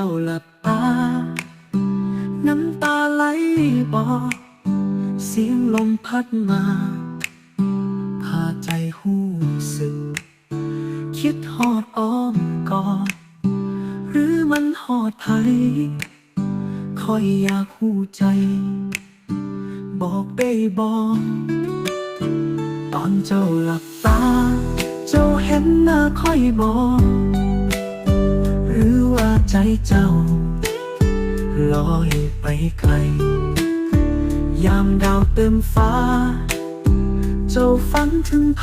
จ้าหลับตา น้ำตาไหลบอกเสียงลมพัดมา พาใจหูสึก คิดหอดอ้อมกอดหรือมันหอดไทยคอยอยากหูใจ บอกได้บอกตอนเจ้าหลับตา เจ้าเห็นหน้าคอยบอก เจ้า ลอยไปไกล ยามดาวเต็มฟ้า เจ้าฝันถึงไผ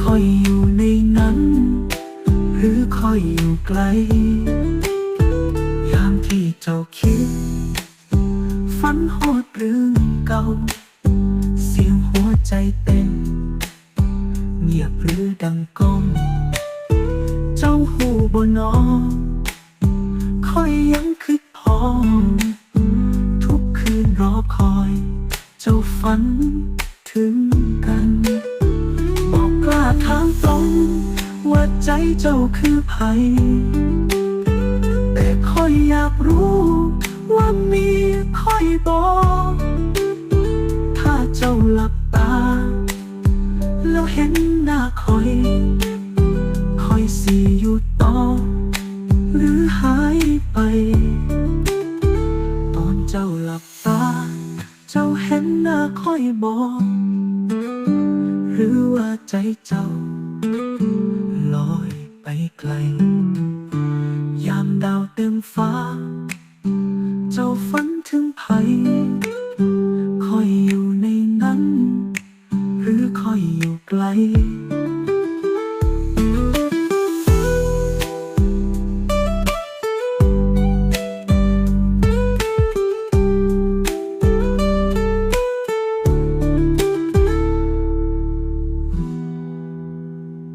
คอยอยู่ในนั้น หรือคอยอยู่ไกล ยามที่เจ้าคิด ฝันโหดเรื่องเก่า เสียงหัวใจเต้นเงียบหรือดังก้อง บนอคอยยังคือพอม ทุกคืนรอคอย เจ้าฝันถึงกัน บอกกล้าทางตรงว่าใจเจ้าคือไผแต่คอยอยากรู้ นหน้าคอยบอก หรือว่าใจเจ้า ลอยไปไกล ยามดาวเต็มฟ้า เจ้าฝันถึงไผคอยอยู่ในนั้น หรือคอยอยู่ไกล